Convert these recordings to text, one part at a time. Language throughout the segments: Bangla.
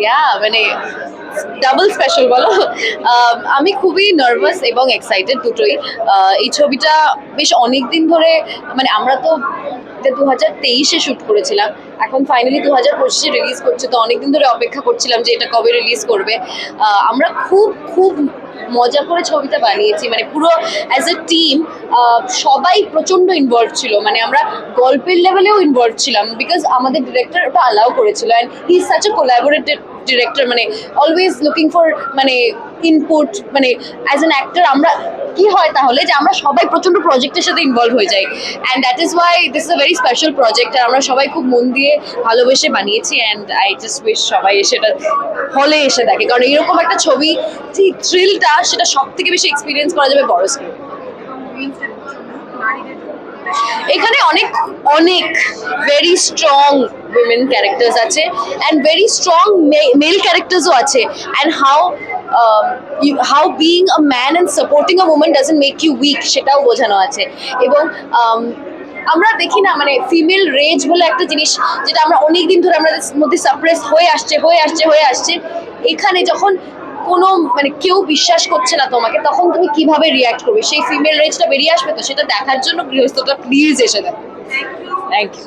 ইয়া মানে ডাবল স্পেশাল বলো। আমি খুবই নার্ভাস এবং এক্সাইটেড দুটোই। এই ছবিটা বেশ অনেক দিন ধরে মানে আমরা তো দু হাজার তেইশে শ্যুট করেছিলাম। এখন ফাইনালি দু হাজার পঁচিশে রিলিজ করছে, তো অনেকদিন ধরে অপেক্ষা করছিলাম যে এটা কবে রিলিজ করবে। আমরা খুব খুব মজা করে ছবিটা বানিয়েছি মানে পুরো অ্যাজ এ টিম সবাই প্রচণ্ড ইনভলভ ছিল মানে আমরা গল্পের লেভেলেও ইনভলভ ছিলাম বিকজ আমাদের ডিরেক্টর ওটা অ্যালাউ করেছিল and is such a collaborated director মানে অলওয়েজ লুকিং ফর মানে ইনপুট মানে অ্যাজ অ্যান অ্যাক্টর আমরা কি হয় তাহলে যে আমরা সবাই প্রচণ্ড প্রজেক্টের সাথে ইনভলভ হয়ে যাই। And that is why this is a very special project আর আমরা সবাই খুব মন দিয়ে ভালোবেসে বানিয়েছি অ্যান্ড আই জাস্ট উইশ সবাই এসে এটা হলে এসে দেখে। কারণ এরকম একটা ছবি যে থ্রিলটা সেটা সব থেকে বেশি এক্সপিরিয়েন্স করা যাবে বড় স্ক্রিন এখানে অনেক অনেক ভেরি স্ট্রং উইমেন ক্যারেক্টার্স আছে অ্যান্ড ভেরি স্ট্রং মেল ক্যারেক্টার্সও আছে। And how how being a man and supporting a women doesn't make you weak সেটাও বোঝানো আছে। এবং um, আমরা দেখি না মানে ফিমেল রেজ বলে একটা জিনিস যেটা আমরা অনেক দিন ধরে আমাদের মধ্যে সাপ্রেস হয়ে আসছে হয়ে আসছে হয়ে আসছে। এখানে যখন কোনো মানে কেউ বিশ্বাস করছে না তোমাকে তখন তুমি কীভাবে রিয়াক্ট করবে? সেই ফিমেল রেজটা বেরিয়ে আসবে তো? সেটা দেখার জন্য গৃহস্থটা প্লিজ এসে দেখো থ্যাংক ইউ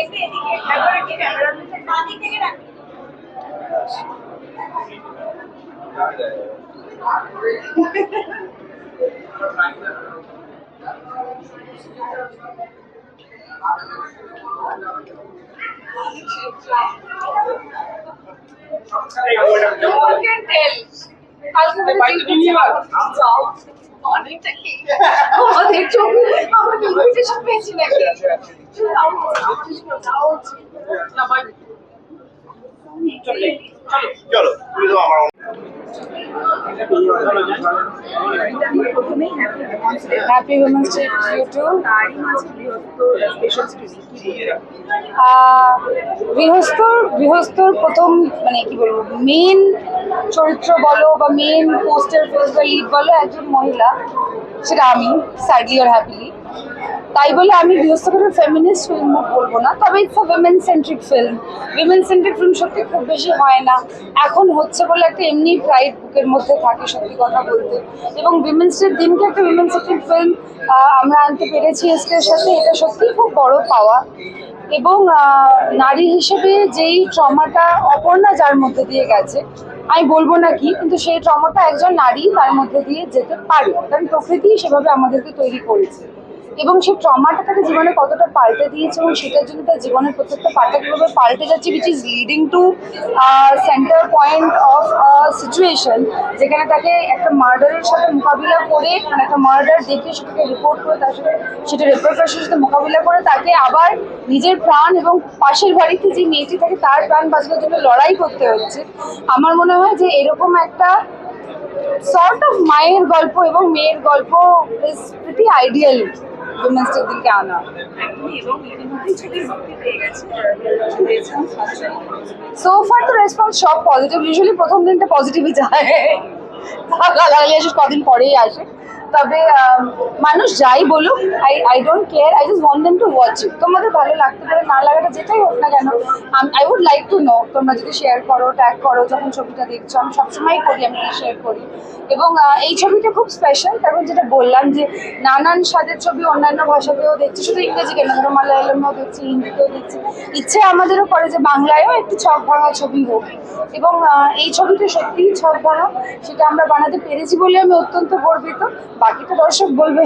এদিকে একবার একটু ক্যামেরা বাদিক থেকে রাখ অনেকটা কি আমাদের ছবি আমরা ইনভিটেশন পেয়েছি নাকি চলো তুমি তো আমার happy women's day you too গৃহস্থর গৃহস্থর প্রথম মানে কি বলব মেন চরিত্র বলো বা মেন পোস্টার ফেস বা লিড বলো একজন মহিলা, সেটা আমি স্যাডলি আর হ্যাপিলি তাই বলে আমি গৃহস্থকে ফেমিনিস্ট ফিল্ম বলব না, তবে it's a centric film women centric film সত্যি খুব বেশি হয় না। এখন হচ্ছে বলে একটা এমনি প্রাইড বুকের মধ্যে থাকে সত্যি কথা বলতে। এবং উইমেন্স ডের দিনকে একটা উইমেন সেন্ট্রিক ফিল্ম আমরা আনতে পেরেছি এসকের সাথে, এটা সত্যিই খুব বড় পাওয়া। এবং নারী হিসেবে যেই ট্রমাটা অপর্ণা যার মধ্যে দিয়ে গেছে, আমি বলব না কি, কিন্তু সেই ট্রমাটা একজন নারী তার মধ্যে দিয়ে যেতে পারে। কারণ প্রকৃতি সেভাবে আমাদেরকে তৈরি করেছে। এবং সেই ট্রমাটা তাকে জীবনে কতটা পাল্টে দিয়েছে এবং সেটার জন্য তার জীবনের প্রত্যেকটা পাতা কীভাবে পাল্টে যাচ্ছে which is leading to centre point of situation যেখানে তাকে একটা মার্ডারের সাথে মোকাবিলা করে মানে একটা মার্ডার দেখে সেটাকে রিপোর্ট করে, তার সাথে সেটা রেপ্রকাশের সাথে মোকাবিলা করে, তাকে আবার নিজের প্রাণ এবং পাশের বাড়িতে যে মেয়েটি থাকে তার প্রাণ বাঁচানোর জন্য লড়াই করতে হচ্ছে। আমার মনে হয় যে এরকম একটা সর্ট অফ মায়ের গল্প এবং মেয়ের গল্প is pretty ideal women's day দিকে আনা। সো ফার তো রেসপন্স সব পজিটিভ ইউজুয়ালি প্রথম দিনটা পজিটিভই যায়। আসে কদিন পরেই আসে। তবে মানুষ যাই বলুক I I don't care I just want them to watch it তোমাদের ভালো লাগতে পারে, না লাগাটা যেটাই হোক না কেন I would like to know তোমরা যদি শেয়ার করো ট্যাগ করো, যখন ছবিটা দেখছ, আমি সবসময় করি, আমি শেয়ার করি। এবং এই ছবিটা খুব স্পেশাল কারণ যেটা বললাম যে, নানান স্বাদের ছবি অন্যান্য ভাষাতেও দেখছি, শুধু ইংরেজি কেন, ধরো মালায়ালামেও দেখছি, হিন্দিতেও দেখছি। ইচ্ছে আমাদেরও করে যে, বাংলায়ও একটু ছক ভাঙা ছবি হোক। এবং এই ছবিটা সত্যিই ছক ভাঙা, সেটা আমরা বানাতে পেরেছি বলে আমি অত্যন্ত গর্বিত। বাকিটা দর্শক বলবে।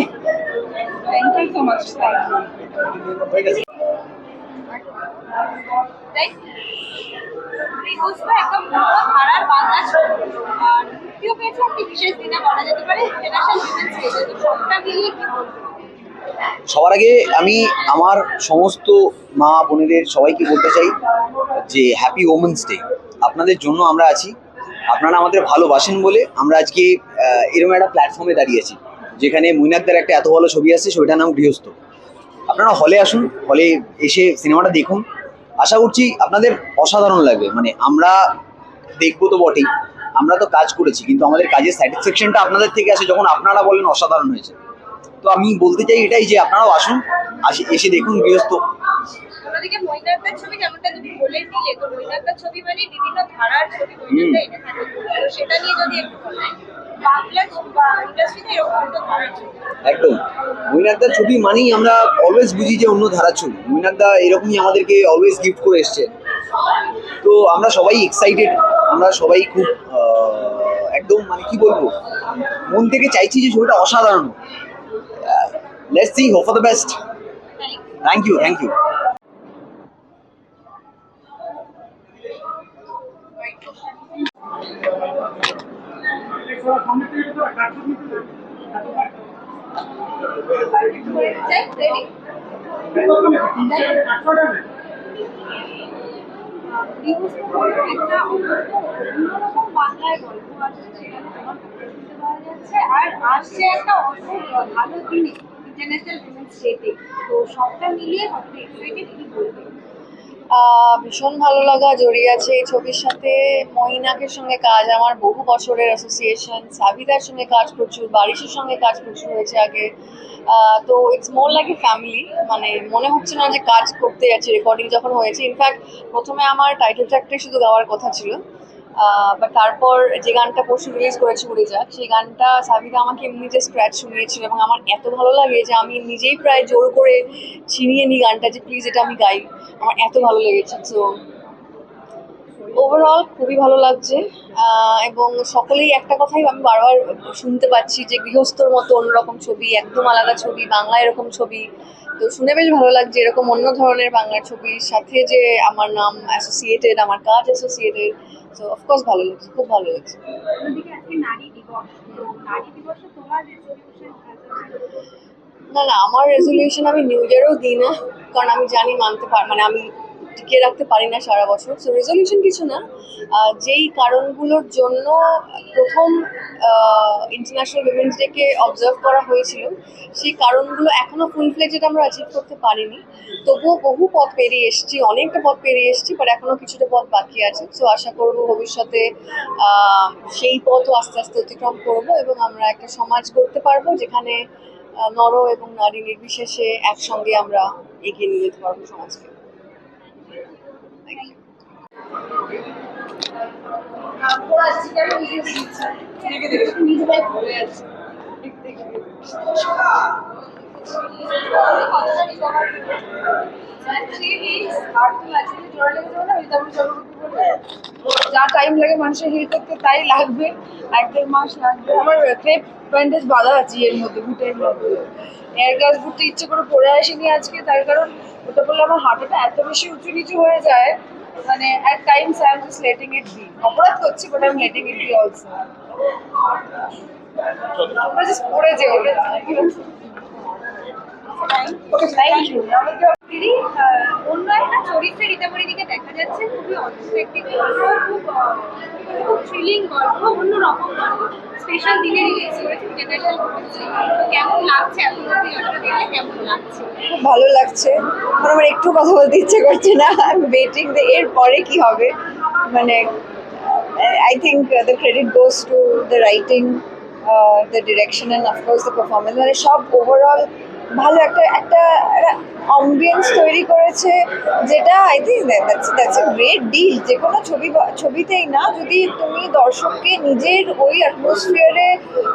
সবার আগে আমি আমার সমস্ত মা বোনেদের সবাইকে বলতে চাই যে হ্যাপি ওমেন্স ডে আপনাদের জন্য আমরা আছি। আপনারা আমাদের ভালোবাসেন বলে আমরা আজকে এরকম একটা প্ল্যাটফর্মে দাঁড়িয়েছি যেখানে মৈনাকদার একটা এত ভালো ছবি আছে ছবিটার নাম গৃহস্থ। আপনারা হলে আসুন, হলে এসে সিনেমাটা দেখুন। আশা করছি আপনাদের অসাধারণ লাগবে। মানে আমরা দেখব তো বটেই, আমরা তো কাজ করেছি, কিন্তু আমাদের কাজের স্যাটিসফ্যাকশনটা আপনাদের থেকে আসে যখন আপনারা বলেন অসাধারণ হয়েছে। তো আমি বলতে চাই এটাই যে আপনারাও আসুন, আসে, এসে দেখুন গৃহস্থ। অন্যদিকে মৈনাকদার ছবি যেমনটা তুমি বলে দিলে তো মৈনাকদার ছবি মানে বিভিন্ন ধারার ছবি মৈনাকদা এনে থাকে তো সেটা নিয়ে যদি একটু বলেন একদম। মৈনাকদার ছবি মানেই আমরা অলওয়েজ বুঝি যে অন্য ধারার ছবি। মৈনাকদা এরকমই আমাদেরকে অলওয়েজ গিফট করে এসছে। তো আমরা সবাই এক্সাইটেড আমরা সবাই খুব একদম মানে কি বলব মন থেকে চাইছি যে ছবিটা অসাধারণ। Let's see hope for the best thank you thank you আর আসছে একটা ভালো দিনে ইন্টারন্যাশনাল উইমেন্স ডেতে তো সবটা মিলিয়ে কতটা এক্সাইটেড কি বলবে আহ, ভীষণ ভালো লাগা, জড়িয়ে আছে এই ছবির সাথে। মহিনাকের সঙ্গে কাজ, আমার বহু বছরের অ্যাসোসিয়েশন সাবিদার সঙ্গে কাজ প্রচুর, বারিশের সঙ্গে কাজ প্রচুর হয়েছে আগে। তো it's more like a family মানে মনে হচ্ছে না যে কাজ করতে যাচ্ছে রেকর্ডিং যখন হয়েছে। ইনফ্যাক্ট প্রথমে আমার টাইটেল ট্র্যাকটাই শুধু গাওয়ার কথা ছিল। বাট তারপর যে গানটা পরশু রিলিজ করেছে উড়ে যাক, সেই গানটা সাবিদা আমাকে এমনি যে স্ক্র্যাচ শুনিয়েছিল এবং আমার এত ভালো লাগে যে আমি নিজেই প্রায় জোর করে ছিনিয়ে নিই গানটা যে প্লিজ এটা আমি গাই। আমার এত ভালো লেগেছে। তো ওভারঅল খুবই ভালো লাগছে। এবং সকলেই একটা কথাই আমি বারবার শুনতে পাচ্ছি যে গৃহস্থর মতো অন্যরকম ছবি একদম আলাদা ছবি বাংলা এরকম ছবি। তো শুনে বেশ ভালো লাগছে এরকম অন্য ধরনের বাংলার ছবির সাথে যে আমার নাম অ্যাসোসিয়েটেড আমার কাজ অ্যাসোসিয়েটেড তো অফকোর্স ভালো লাগছে খুব ভালো লাগছে। না না আমার রেজলিউশন আমি নিউ ইয়ারেও দিই না কারণ আমি জানি মানতে পার মানে আমি টিকিয়ে রাখতে পারি না সারা বছর। সো রেজলিউশন কিছু না। যেই কারণগুলোর জন্য প্রথম ইন্টারন্যাশনাল উইমেন্স ডেকে অবজার্ভ করা হয়েছিল, সেই কারণগুলো এখনও ফুল ফ্লেজেড আমরা অ্যাচিভ করতে পারিনি। তবুও বহু পথ পেরিয়ে এসেছি, অনেকটা পথ পেরিয়ে এসেছি বাট এখনও কিছুটা পথ বাকি আছে। সো আশা করব ভবিষ্যতে সেই পথও আস্তে আস্তে অতিক্রম করব এবং আমরা একটা সমাজ করতে পারব যেখানে নর এবং নারী নির্বিশেষে একসঙ্গে আমরা এগিয়ে নিয়ে যেতে পারব সমাজকে। যা টাইম লাগে মানুষের হিল করতে, তাই লাগবে। এক দেড় মাস লাগবে। আমার ক্রেপ ব্যান্ডেজ বাঁধা আছে এর মধ্যে বুটের মধ্যে। এয়ার গাছ ঘুরতে ইচ্ছে করে পরে আসিনি আজকে তার কারণ ওটা বললে আমার হাঁটুটা এত বেশি উঁচু নিচু হয়ে যায় মানে at times I am just letting it be অপরাধ করছি but I am letting it be also আমরা জাস্ট পড়ে যেও ওকে থ্যাংক ইউ অন্য একটা দেখা যাচ্ছে, খুবই খুব খুব থ্রিলিং গল্প গল্প। স্পেশাল দিনে রিলিজ করেছে কেমন লাগছে এখন অব্দি গল্পটা কেমন লাগছে? খুব ভালো লাগছে। এখন আমার একটু কথা বলতে ইচ্ছে করছে না আই এম ওয়েটিং এর পরে কি হবে? মানে I think the credit goes to the writing the direction and of course the performance মানে সব ওভারঅল ভালো একটা একটা অ্যাম্বিয়েন্স তৈরি করেছে যেটা I think that's a great deal যে কোনো ছবি ছবিতেই না, যদি তুমি দর্শককে নিজের ওই অ্যাটমসফিয়ারে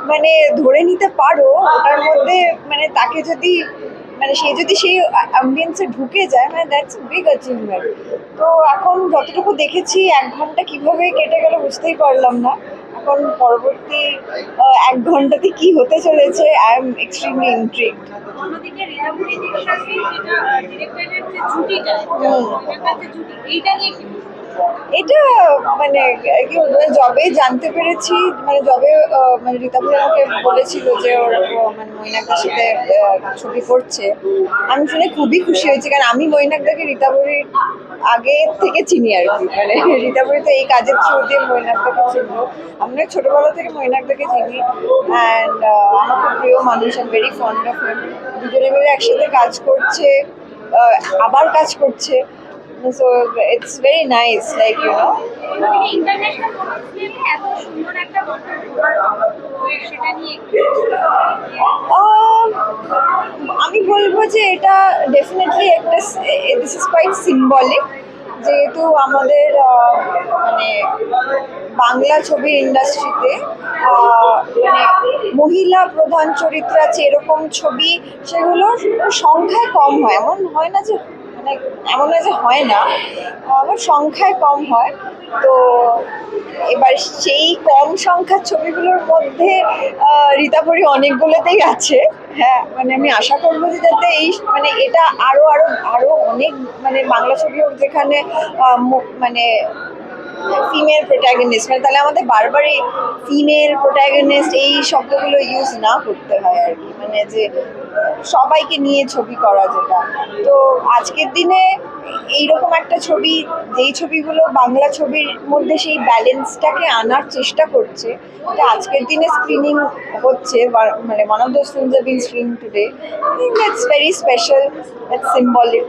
মানে ধরে নিতে পারো, ওটার মধ্যে মানে তাকে যদি মানে সে যদি সেই অ্যাম্বিয়েন্সে ঢুকে যায় মানে দ্যাটস বিগ অ্যাচিভমেন্ট তো এখন যতটুকু দেখেছি, এক ঘণ্টা কীভাবে কেটে গেল বুঝতেই পারলাম না। এখন পরবর্তী এক ঘন্টাতে কি হতে চলেছে আই এম এক্সট্রিমলি জুটি এইটা নিয়ে? এটা মানে কি বলব যবে জানতে পেরেছি মানে আহ, মানে রীতাপুর আমাকে বলেছিল যে ওর মানে মৈনাকদার সাথে ছবি করছে। আমি শুনে খুবই খুশি হয়েছি কারণ আমি মৈনাকদাকে রীতাপুরীর আগে থেকে চিনি আর কি। মানে রীতাপুরি তো এই কাজের থ্রু দিয়ে মৈনাকদাকে চিনবো আমি অনেক ছোটবেলা থেকে মৈনাকদাকে চিনি অ্যান্ড আমার খুব প্রিয় মানুষ আই ভেরি ফন্ড অফ দুজনে মিলে একসাথে কাজ করছে আবার কাজ করছে। So it's very nice like you know আমি বলব যে এটা ডেফিনেটলি একটা দিস ইজ কোয়াইট সিম্বলিক যেহেতু আমাদের মানে বাংলা ছবির ইন্ডাস্ট্রিতে মানে মহিলা প্রধান চরিত্র আছে এরকম ছবি সেগুলোর সংখ্যায় কম হয়। এমন হয় না যে এমন না যে হয় না, আমার সংখ্যায় কম হয়। তো এবার সেই কম সংখ্যার ছবিগুলোর মধ্যে রীতাপরি অনেকগুলোতেই আছে। হ্যাঁ মানে আমি আশা করব যে যাতে এই মানে এটা আরও আরও আরও অনেক মানে বাংলা ছবি হোক যেখানে মানে ফিমেল প্রোটাগনিস্ট মানে তাহলে আমাদের বারবারই ফিমেল প্রোটাগনিস্ট এই শব্দগুলো ইউজ না করতে হয় আর কি। মানে যে সবাইকে নিয়ে ছবি করা যেটা। তো আজকের দিনে এইরকম একটা ছবি, যেই ছবিগুলো বাংলা ছবির মধ্যে সেই ব্যালেন্সটাকে আনার চেষ্টা করছে, এটা আজকের দিনে স্ক্রিনিং হচ্ছে মানে one of those films are being screen today that's very special that's symbolic.